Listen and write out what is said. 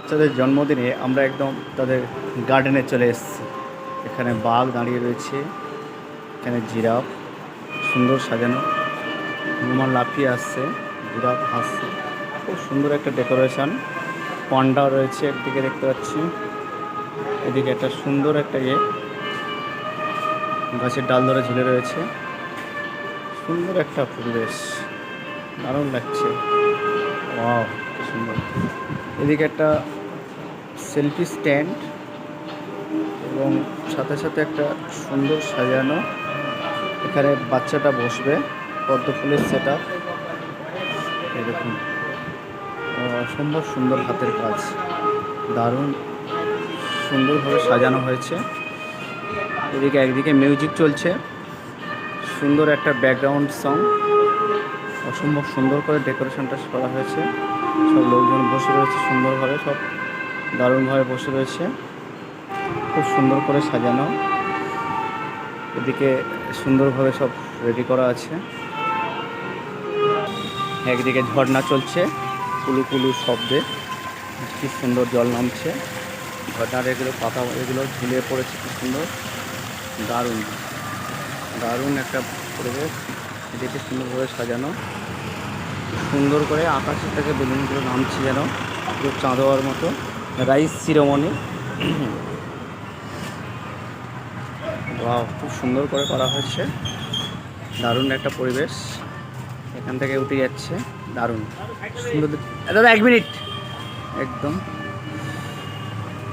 বাচ্চাদের জন্মদিনে আমরা একদম তাদের গার্ডেনে চলে এসেছি। এখানে বাঘ দাঁড়িয়ে রয়েছে, এখানে জিরাফ, সুন্দর সাজানো। রুমাল লাফিয়ে আসছে, জিরাফ হাসছে। খুব সুন্দর একটা ডেকোরেশন পান্ডা রয়েছে একদিকে দেখতে পাচ্ছি। এদিকে একটা সুন্দর একটা ইয়ে। গাছের ডাল ধরে ঝুলে রয়েছে। সুন্দর একটা পরিবেশ। দারুণ লাগছে। কি সুন্দর। এদিকে একটা সেলফি স্ট্যান্ড এবং সাথে সাথে একটা সুন্দর সাজানো। এখানে বাচ্চাটা বসবে, পদ্ম ফুলের সেট আপ এরকম অসম্ভব সুন্দর হাতের কাজ। দারুণ সুন্দরভাবে সাজানো হয়েছে। এদিকে একদিকে মিউজিক চলছে। সুন্দর একটা ব্যাকগ্রাউন্ড সং অসম্ভব সুন্দর করে ডেকোরেশনটা করা হয়েছে। সব লোকজন বসে রয়েছে সুন্দরভাবে, সব দারুণভাবে বসে রয়েছে। খুব সুন্দর করে সাজানো। এদিকে সুন্দরভাবে সব রেডি করা আছে। একদিকে ঝর্ণা চলছে, কুলু কুলু শব্দে। কি সুন্দর জল নামছে। ঝর্ণার এগুলো পাতা, এগুলো ঝুলিয়ে পড়েছে, কি সুন্দর। দারুণ। দারুণ একটা পরিবেশ। এদিকে সুন্দরভাবে সাজানো। সুন্দর করে আকাশের থেকে বেলুনগুলো নামছে যেন, পুরো চাঁদোয়ার মতো। রাইস ওয়াও, খুব সুন্দর করে করা হয়েছে। দারুণ একটা পরিবেশ। এখান থেকে উঠে যাচ্ছে। দারুণ। সুন্দর দাদা, এক মিনিট। একদম।